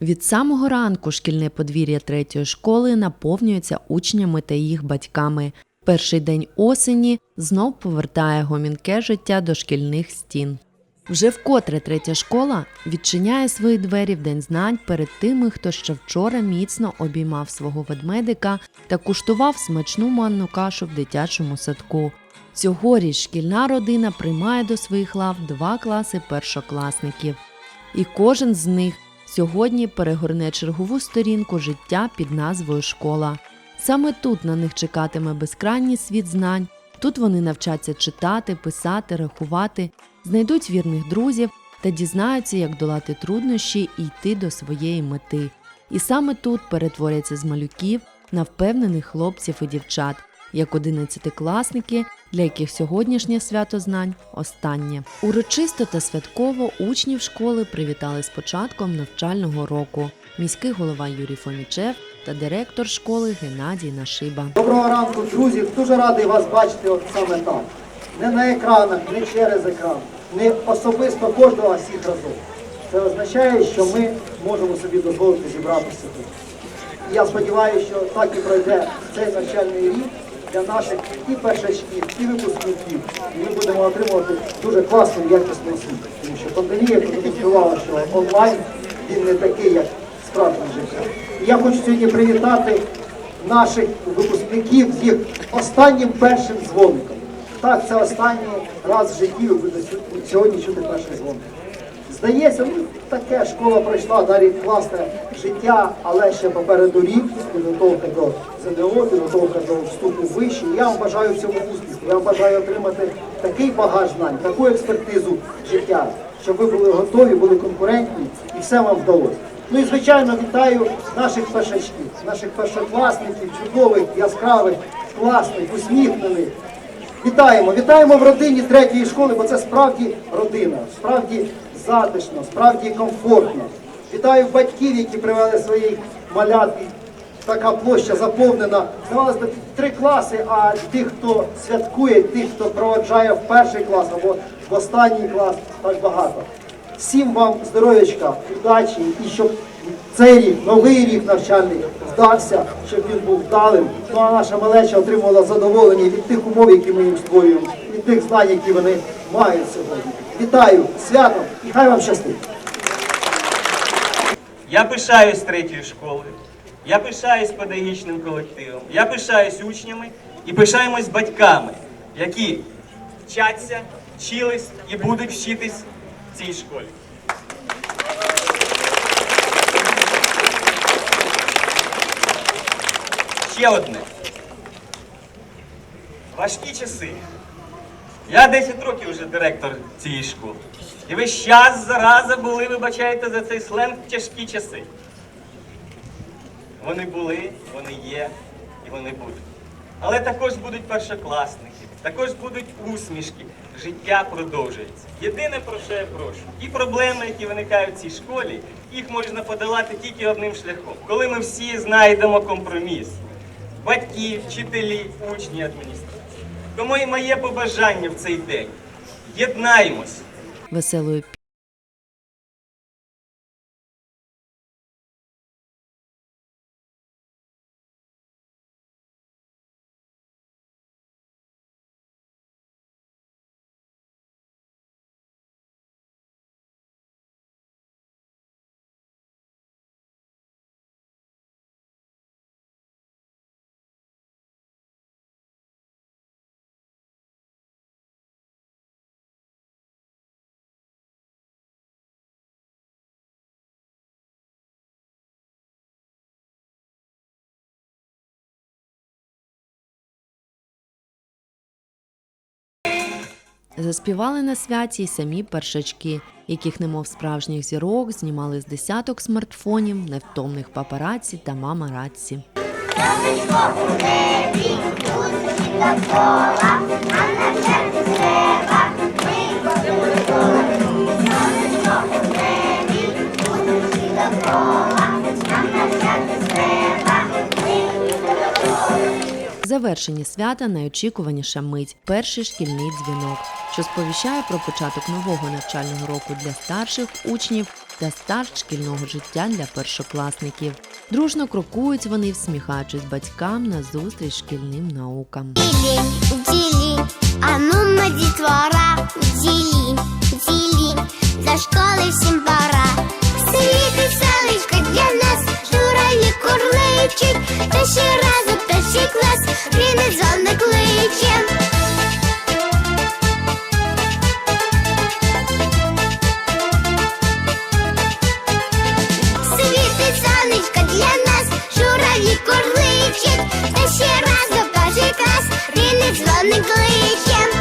Від самого ранку шкільне подвір'я третьої школи наповнюється учнями та їх батьками. Перший день осені знов повертає гомінке життя до шкільних стін. Вже вкотре третя школа відчиняє свої двері в день знань перед тими, хто ще вчора міцно обіймав свого ведмедика та куштував смачну манну кашу в дитячому садку. Цьогоріч шкільна родина приймає до своїх лав два класи першокласників, і кожен з них сьогодні перегорне чергову сторінку життя під назвою школа. Саме тут на них чекатиме безкрайній світ знань. Тут вони навчаться читати, писати, рахувати, знайдуть вірних друзів та дізнаються, як долати труднощі і йти до своєї мети. І саме тут перетворяться з малюків на впевнених хлопців і дівчат, як одинадцятикласники, для яких сьогоднішнє свято знань останнє. Урочисто та святково учнів школи привітали з початком навчального року. Міський голова Юрій Фомічев та директор школи Геннадій Нашиба. Доброго ранку, друзі. Дуже радий вас бачити от саме так. Не на екранах, не через екран, не особисто кожного а всіх разом. Це означає, що ми можемо собі дозволити зібратися тут. Я сподіваюся, що так і пройде цей навчальний рік для наших і першачків, і випускників. І ми будемо отримувати дуже класну якісну освіту. Тому що пандемія продемонструвала, що онлайн він не такий, як справжнє життя. І я хочу сьогодні привітати наших випускників з їх останнім першим дзвоником. Так, це останній раз в житті ви сьогодні чути перший дзвоник. Здається, ну таке школа пройшла далі класне життя, але ще попереду рік, підготовка до ЗДО, підготовка до вступу в. Я вам бажаю в цьому успіху. Я вам бажаю отримати такий багаж знань, таку експертизу життя, щоб ви були готові, були конкурентні і все вам вдалося. Ну і звичайно вітаю наших першачків, наших першокласників, чудових, яскравих, класних, усміхнених. Вітаємо, вітаємо в родині третьої школи, бо це справді родина, справді затишно, справді комфортно. Вітаю батьків, які привели своїх малят. Така площа заповнена. Здавалося, б, три класи, а тих, хто святкує, тих, хто проводжає в перший клас або в останній клас, так багато. Всім вам здоров'ячка, удачі і щоб цей рік, новий рік навчальний вдався, щоб він був вдалим. Ну а наша малеча отримувала задоволення від тих умов, які ми їм створюємо, від тих знань, які вони мають сьогодні. Вітаю, святом і хай вам щастить! Я пишаюсь третьою школою, я пишаюсь педагогічним колективом, я пишаюсь учнями і пишаємось батьками, які вчаться, вчились і будуть вчитись в цій школі. Ще одне. Важкі часи. Я 10 років вже директор цієї школи. І весь час зараза були, вибачайте за цей сленг, в тяжкі часи. Вони були, вони є і вони будуть. Але також будуть першокласники, також будуть усмішки. Життя продовжується. Єдине, про що я прошу, ті проблеми, які виникають в цій школі, їх можна подолати тільки одним шляхом. Коли ми всі знайдемо компроміс. Батьки, вчителі, учні, адміністрації. Тому і моє побажання в цей день. Єднаємось. Веселою Заспівали на святі й самі першачки, яких, немов справжніх зірок, знімали з десяток смартфонів, невтомних папараці та мама мамараці. Завершені свята найочікуваніша мить перший шкільний дзвінок, що сповіщає про початок нового навчального року для старших учнів та старт шкільного життя для першокласників. Дружно крокують вони, всміхаючись батькам на зустріч шкільним наукам. Ділінь, ділінь, а ну на дітвора, ділінь, ділінь, за школи всім пора. Світи селечко для нас, журавлі Вчить, та ще разок, та ще клас, Він не кличе.